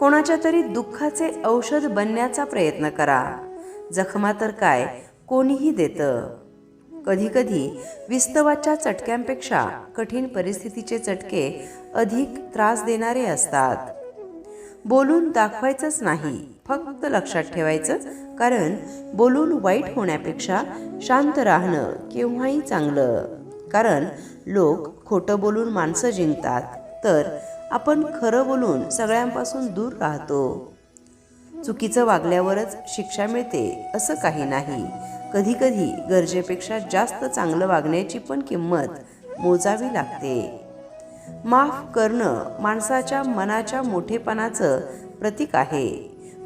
कोणाच्या तरी दुःखाचे औषध बनण्याचा प्रयत्न करा. जखमा तर काय कोणीही देतं. कधीकधी विस्तवाच्या चटक्यांपेक्षा कठीण परिस्थितीचे चटके अधिक त्रास देणारे असतात. बोलून दाखवायचंच नाही फक्त लक्षात ठेवायचं कारण बोलून वाईट होण्यापेक्षा शांत राहणं केव्हाही चांगलं. कारण लोक खोटं बोलून माणसं जिंकतात. तर आपण खरं बोलून सगळ्यांपासून दूर राहतो. चुकीचं वागल्यावरच शिक्षा मिळते असं काही नाही. कधीकधी गरजेपेक्षा जास्त चांगलं वागण्याची पण किंमत मोजावी लागते. माफ करणं माणसाच्या मनाच्या मोठेपणाचं प्रतीक आहे.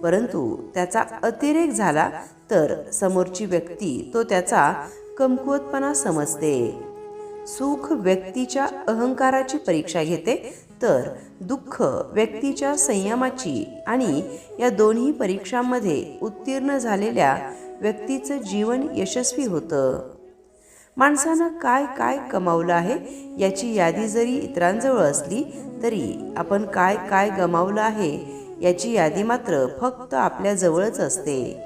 परंतु त्याचा अतिरेक झाला तर समोरची व्यक्ती तो त्याचा कमकुवतपणा समजते. सुख व्यक्तीच्या अहंकाराची परीक्षा घेते तर दुःख व्यक्तीच्या संयमाची आणि या दोन्ही परीक्षांमध्ये उत्तीर्ण झालेल्या व्यक्तीचं जीवन यशस्वी होतं. माणसानं काय काय कमावलं आहे याची यादी जरी इतरांजवळ असली तरी आपण काय काय गमावलं आहे याची यादी मात्र फक्त आपल्याजवळच असते.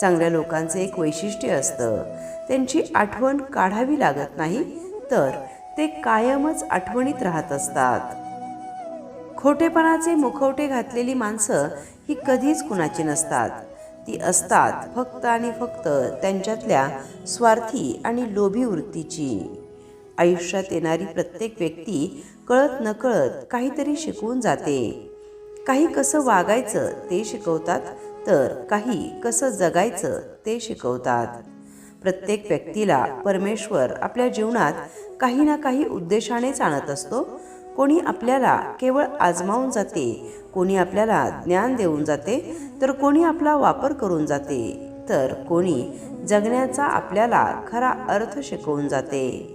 चांगल्या लोकांचं एक वैशिष्ट्य असतं. त्यांची आठवण काढावी लागत नाही तर ते कायमच आठवणीत राहत असतात. खोटेपणाचे मुखवटे घातलेली माणसं ही कधीच कुणाची नसतात. ती असतात फक्त आणि फक्त त्यांच्यातल्या स्वार्थी आणि लोभी वृत्तीची. आयुष्यात येणारी प्रत्येक व्यक्ती कळत नकळत काहीतरी शिकवून जाते. काही कसं वागायचं ते शिकवतात तर काही कसं जगायचं ते शिकवतात. प्रत्येक व्यक्तीला परमेश्वर आपल्या जीवनात काही ना काही उद्देशानेच आणत असतो कोणी आपल्याला केवळ आजमावून जाते कोणी आपल्याला ज्ञान देऊन जाते तर कोणी आपला वापर करून जाते तर कोणी जगण्याचा आपल्याला खरा अर्थ शिकवून जाते.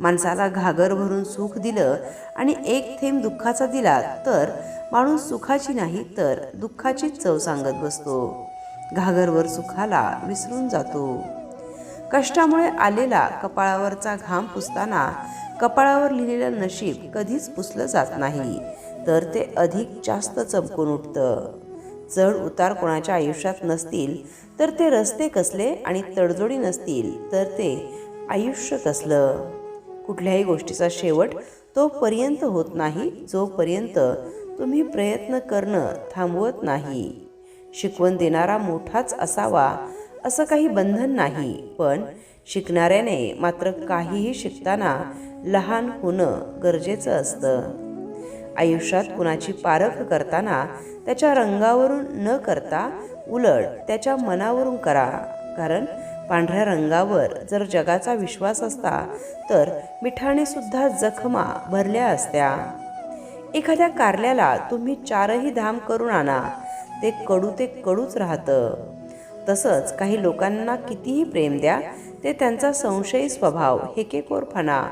माणसाला घागर भरून सुख दिलं आणि एक थेंब दुःखाचा दिला तर माणूस सुखाची नाही तर दुःखाची चव सांगत बसतो. घागरवर सुखाला विसरून जातो. कष्टामुळे आलेला कपाळावरचा घाम पुसताना कपाळावर लिहिलेलं नशीब कधीच पुसलं जात नाही. तर ते अधिक जास्त चमकून उठतं. चढ उतार कोणाच्या आयुष्यात नसतील तर ते रस्ते कसले आणि तडजोडी नसतील तर ते आयुष्य कसलं? कुठल्याही गोष्टीचा शेवट तोपर्यंत होत नाही जोपर्यंत तुम्ही प्रयत्न करणं थांबवत नाही. शिकवण देणारा मोठाच असावा असं काही बंधन नाही पण शिकणाऱ्याने मात्र काहीही शिकताना लहान होणं गरजेचं असतं. आयुष्यात कुणाची पारख करताना त्याच्या रंगावरून न करता उलट त्याच्या मनावरून करा. कारण पांढऱ्या रंगावर जर जगाचा विश्वास असता तर मिठाने सुद्धा जखमा भरल्या असत्या. एखाद्या कारल्याला तुम्ही चारही धाम करून आणा. ते कडू ते कडूच राहतं. तसंच काही लोकांना कितीही प्रेम द्या ते त्यांचा संशयी स्वभाव हेकेकोरपणा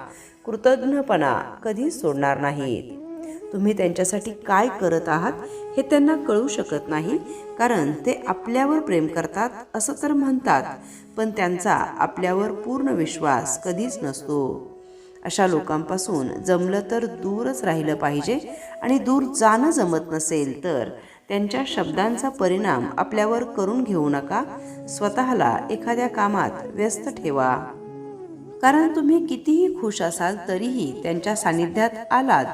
कृतज्ञपणा कधीच सोडणार नाहीत. तुम्ही त्यांच्यासाठी काय करत आहात हे त्यांना कळू शकत नाही कारण ते आपल्यावर प्रेम करतात असं तर म्हणतात पण त्यांचा आपल्यावर पूर्ण विश्वास कधीच नसतो. अशा लोकांपासून जमलं तर दूरच राहिलं पाहिजे आणि दूर जाणं जमत नसेल तर त्यांच्या शब्दांचा परिणाम आपल्यावर करून घेऊ नका. स्वतःला एखाद्या कामात व्यस्त ठेवा. कारण तुम्ही कितीही खुश असाल तरीही त्यांच्या सानिध्यात आलात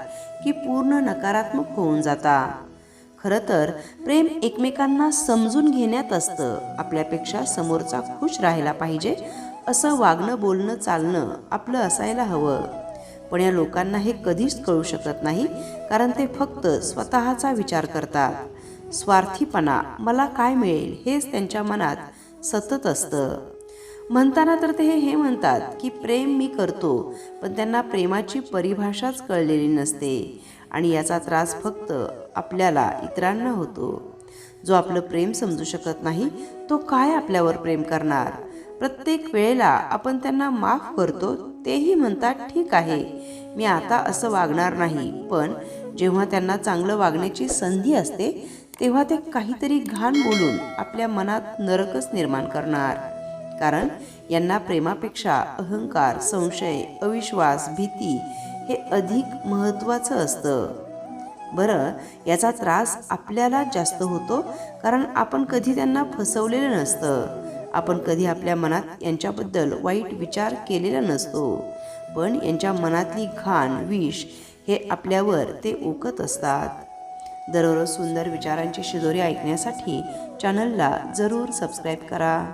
की पूर्ण नकारात्मक होऊन जाता. खरं तर प्रेम एकमेकांना समजून घेण्यात असतं. आपल्यापेक्षा समोरचा खुश राहायला पाहिजे असं वागणं बोलणं चालणं आपलं असायला हवं. पण या लोकांना हे कधीच कळू शकत नाही कारण ते फक्त स्वतःचा विचार करतात. स्वार्थीपणा मला काय मिळेल हेच त्यांच्या मनात सतत असतं. म्हणताना तर ते हे म्हणतात की प्रेम मी करतो पण त्यांना प्रेमाची परिभाषाच कळलेली नसते आणि याचा त्रास फक्त आपल्याला इतरांना होतो. जो आपलं प्रेम समजू शकत नाही तो काय आपल्यावर प्रेम करणार? प्रत्येक वेळेला आपण त्यांना माफ करतो तेही म्हणतात ठीक आहे मी आता असं वागणार नाही पण जेव्हा त्यांना चांगलं वागण्याची संधी असते तेव्हा ते काहीतरी घाण बोलून आपल्या मनात नरकच निर्माण करणार. कारण यांना प्रेमापेक्षा अहंकार संशय अविश्वास भीती हे अधिक महत्त्वाचं असतं. बरं याचा त्रास आपल्याला जास्त होतो कारण आपण कधी त्यांना फसवलेलं नसतं. आपण कधी आपल्या मनात यांच्याबद्दल वाईट विचार केलेला नसतो. पण यांच्या मनातली घाण विष हे आपल्यावर ते ओकत असतात. दररोज सुंदर विचारांची शिदोरी ऐकण्यासाठी चॅनलला जरूर सबस्क्राईब करा.